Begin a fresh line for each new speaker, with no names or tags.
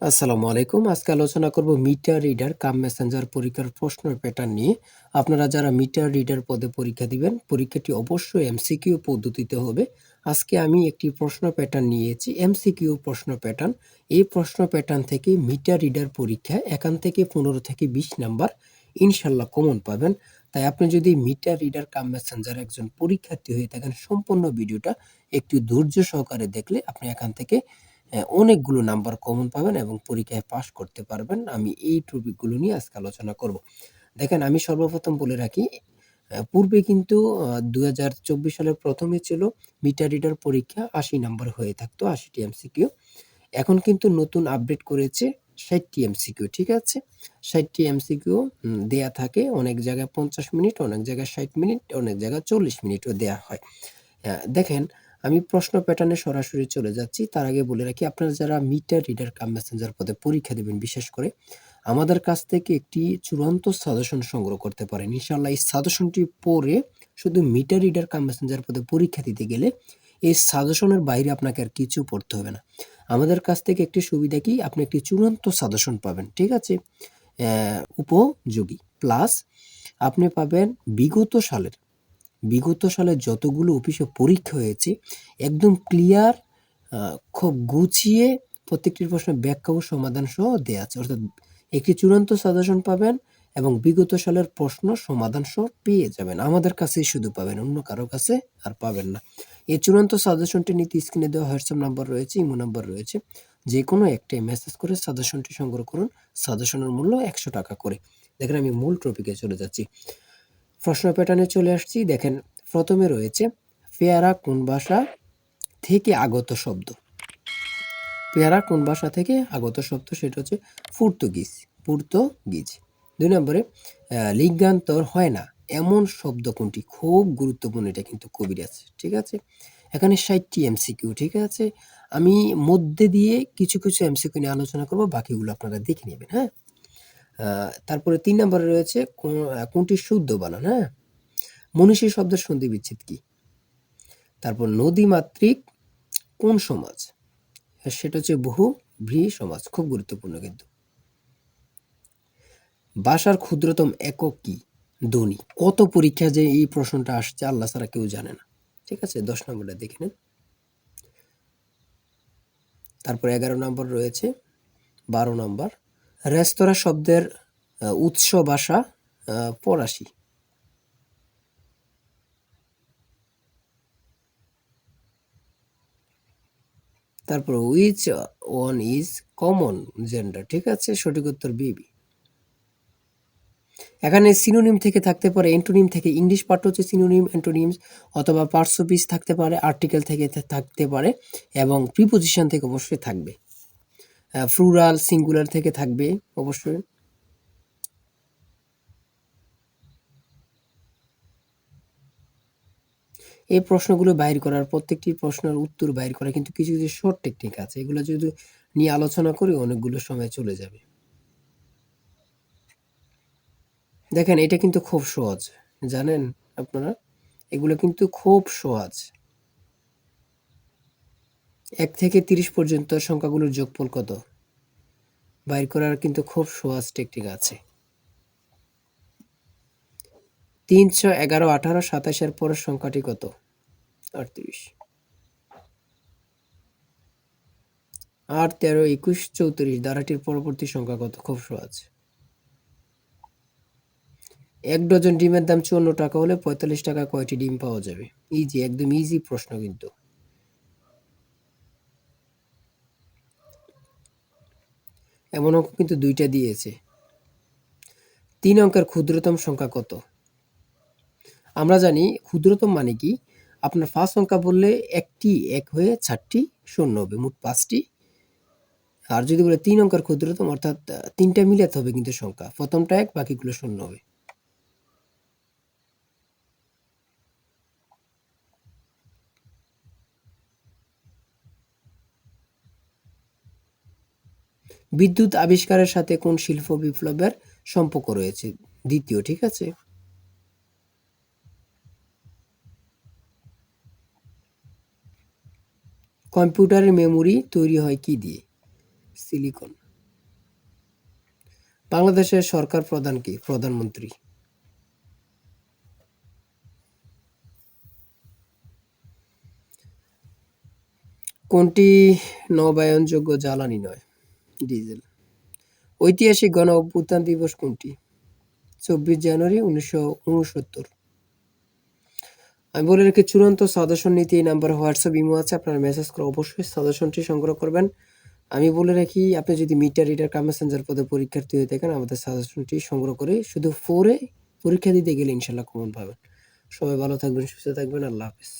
আসসালামু আলাইকুম। আজকে আলোচনা করব মিটার রিডার কাম মেসেঞ্জার পরীক্ষার প্রশ্ন প্যাটার্ন নিয়ে। আপনারা যারা মিটার রিডার পদে পরীক্ষা দিবেন, পরীক্ষাটি অবশ্যই এমসিকিউ পদ্ধতিতে হবে। আজকে আমি একটি প্রশ্ন প্যাটার্ন নিয়েছি, এমসিকিউ প্রশ্ন প্যাটার্ন এই প্রশ্ন প্যাটার্ন থেকে মিটার রিডার পরীক্ষা এখান থেকে পনেরো থেকে বিশ নাম্বার ইনশাল্লাহ কমন পাবেন। তাই আপনি যদি মিটার রিডার কাম মেসেঞ্জার একজন পরীক্ষার্থী হয়ে থাকেন, সম্পূর্ণ ভিডিওটা একটু ধৈর্য সহকারে দেখলে আপনি এখান থেকে অনেকগুলো নাম্বার কমন পাবেন এবং পরীক্ষায় পাশ করতে পারবেন। আমি এই টপিকগুলো নিয়ে আজকে আলোচনা করব। দেখেন, আমি সর্বপ্রথম বলে রাখি পূর্বে কিন্তু দু হাজার চব্বিশ সালের প্রথমে ছিল মিটার রিডার পরীক্ষা, আশি নাম্বার হয়ে থাকতো, আশিটি এমসিকিউ এখন কিন্তু নতুন আপডেট করেছে ষাটটি এমসিকিউ ঠিক আছে? ষাটটি এমসিকিউ দেয়া থাকে, অনেক জায়গায় পঞ্চাশ মিনিট, অনেক জায়গায় ষাট মিনিট, অনেক জায়গায় চল্লিশ মিনিটও দেয়া হয়। দেখেন আমি প্রশ্ন প্যাটার্নে সরাসরি চলে যাচ্ছি। তার আগে বলে রাখি, আপনারা যারা মিটার রিডার কাম মেসেঞ্জার পদে পরীক্ষা দেবেন, বিশেষ করে আমাদের কাছ থেকে একটি চূড়ান্ত সাজেশন সংগ্রহ করতে পারেন। ইনশাল্লাহ এই সাজেশনটি পড়ে শুধু মিটার রিডার কাম মেসেঞ্জার পদে পরীক্ষা দিতে গেলে এই সাজেশনের বাইরে আপনাকে আর কিছু পড়তে হবে না। আমাদের কাছ থেকে একটি সুবিধা কি? আপনি একটি চূড়ান্ত সাজেশন পাবেন, ঠিক আছে? উপযোগী। প্লাস আপনি পাবেন বিগত সালের বিগত সালে যতগুলো অফিসে পরীক্ষা হয়েছে, একদম ক্লিয়ার খুব গুছিয়ে প্রত্যেকটির প্রশ্নের ব্যাখ্যা ও সমাধান সহ দেওয়া আছে। অর্থাৎ একটি চূড়ান্ত সাজেশন পাবেন এবং বিগত সালের প্রশ্ন সমাধান সহ পেয়ে যাবেন। আমাদের কাছেই শুধু পাবেন, অন্য কারও কাছে আর পাবেন না। এই চূড়ান্ত সাজেশনটি নিতে স্ক্রিনে দেওয়া হোয়াটসঅ্যাপ নাম্বার রয়েছে ইমো নাম্বার রয়েছে। যে কোনো একটাই মেসেজ করে সাজেশনটি সংগ্রহ করুন সাজেশনের মূল্য একশো টাকা করে। দেখেন আমি মূল টপিকে চলে যাচ্ছি। প্রশ্ন প্যাটার্নে চলে আসছি। দেখেন, প্রথমে রয়েছে পেয়ারা কোন ভাষা থেকে আগত শব্দ? পেয়ারা কোন ভাষা থেকে আগত শব্দ? সেটা হচ্ছে পর্তুগিজ পর্তুগিজ। দুই নম্বরে লিঙ্গান্তর হয় না। এমন শব্দ কোনটি? খুব গুরুত্বপূর্ণ, এটা কিন্তু কবিরাজ ঠিক আছে? এখানে ষাটটি এমসিকিউ ঠিক আছে? আমি মধ্যে দিয়ে কিছু কিছু এমসিকিউ নিয়ে আলোচনা করব, বাকিগুলো আপনারা দেখে নেবেন হ্যাঁ? তারপরে তিন নম্বরে রয়েছে কোনটি শুদ্ধ বানান হ্যাঁ? মনীষী শব্দের সন্ধি বিচ্ছেদ কি? তারপর নদী মাতৃক কোন সমাজ? সেটা হচ্ছে বহু ভ্রী সমাজ, খুব গুরুত্বপূর্ণ কিন্তু। বাসার ক্ষুদ্রতম একক কি? ধ্বনি। কত পরীক্ষা যে এই প্রশ্নটা আসছে, আল্লাহ ছাড়া কেউ জানে না। ঠিক আছে, দশ নম্বরটা দেখে নেন। তারপর এগারো নম্বর রয়েছে, বারো নম্বর। রেস্তোরাঁ শব্দের উৎস ভাষা ফরাসি। তারপর which one is common gender ঠিক আছে, সঠিক উত্তর বিবি এখানে সিনোনিম থেকে থাকতে পারে এন্টোনিম থেকে ইংলিশ পার্ট হচ্ছে সিনোনিম অ্যান্টোনিমস অথবা পার্টস থাকতে পারে আর্টিকেল থেকে থাকতে পারে, এবং প্রিপোজিশন থেকে অবশ্যই থাকবে। ফ্লুরাল সিঙ্গুলার থেকে থাকবে, অবশ্যই। এই প্রশ্নগুলো বাইর করার, প্রত্যেকটি প্রশ্নের উত্তর বাইর করা, কিন্তু কিছু কিছু শর্ট টেকনিক আছে। এগুলো যদি নিয়ে আলোচনা করি, অনেকগুলো সময় চলে যাবে। দেখেন, এটা কিন্তু খুব সহজ, জানেন আপনারা? এগুলো কিন্তু খুব সহজ। এক থেকে তিরিশ পর্যন্ত সংখ্যাগুলোর যোগফল কত? বাইর করার কিন্তু খুব সহজ টেকনিক আছে। তিনশো এগারো আঠারো সাতাশের পরের সংখ্যাটি কত? আটত্রিশ। আট, তেরো, একুশ, চৌত্রিশ ধারাটির পরবর্তী সংখ্যা কত? খুব সহজ। এক ডজন ডিমের দাম চুয়ান্ন টাকা হলে পঁয়তাল্লিশ টাকা কয়টি ডিম পাওয়া যাবে? ইজি একদম ইজি প্রশ্ন কিন্তু। এমন অঙ্ক কিন্তু দুইটা দিয়েছে। তিন অঙ্কের ক্ষুদ্রতম সংখ্যা কত? আমরা জানি ক্ষুদ্রতম মানে কি? আপনার ফার্স্ট সংখ্যা বললে একটি এক হয়ে চারটি শূন্য হবে, মোট পাঁচটি। আর যদি বলে তিন অঙ্কের ক্ষুদ্রতম, অর্থাৎ তিনটা মিলাতে হবে কিন্তু সংখ্যা, প্রথমটা এক, বাকিগুলো শূন্য হবে। বিদ্যুৎ আবিষ্কারের সাথে কোন শিল্প বিপ্লবের সম্পর্ক রয়েছে? দ্বিতীয়, ঠিক আছে? কম্পিউটারের মেমোরি তৈরি হয় কি দিয়ে? সিলিকন। বাংলাদেশের সরকার প্রধান কি? প্রধানমন্ত্রী। কোনটি নবায়নযোগ্য জ্বালানি নয়? ডিজেল। ঐতিহাসিক গণ অভ্যুত্থান দিবস কোনটি? চব্বিশ জানুয়ারি উনিশশো উনসত্তর। আমি বলে রেখে চূড়ান্ত সাজেশন নিতে এই নাম্বার হোয়াটসঅ্যাপ ইমো আছে, আপনারা মেসেজ করে অবশ্যই সাজেশনটি সংগ্রহ করবেন। আমি বলে রাখি, আপনি যদি মিটার রিডার কাম মেসেঞ্জার পদে পরীক্ষার্থী হয়ে থাকেন, আমাদের সাজেশনটি সংগ্রহ করে শুধু ফোরে পরীক্ষা দিতে গেলে ইনশাল্লাহ কমন পাবেন। সবাই ভালো থাকবেন, সুস্থ থাকবেন, আল্লাহ হাফেজ।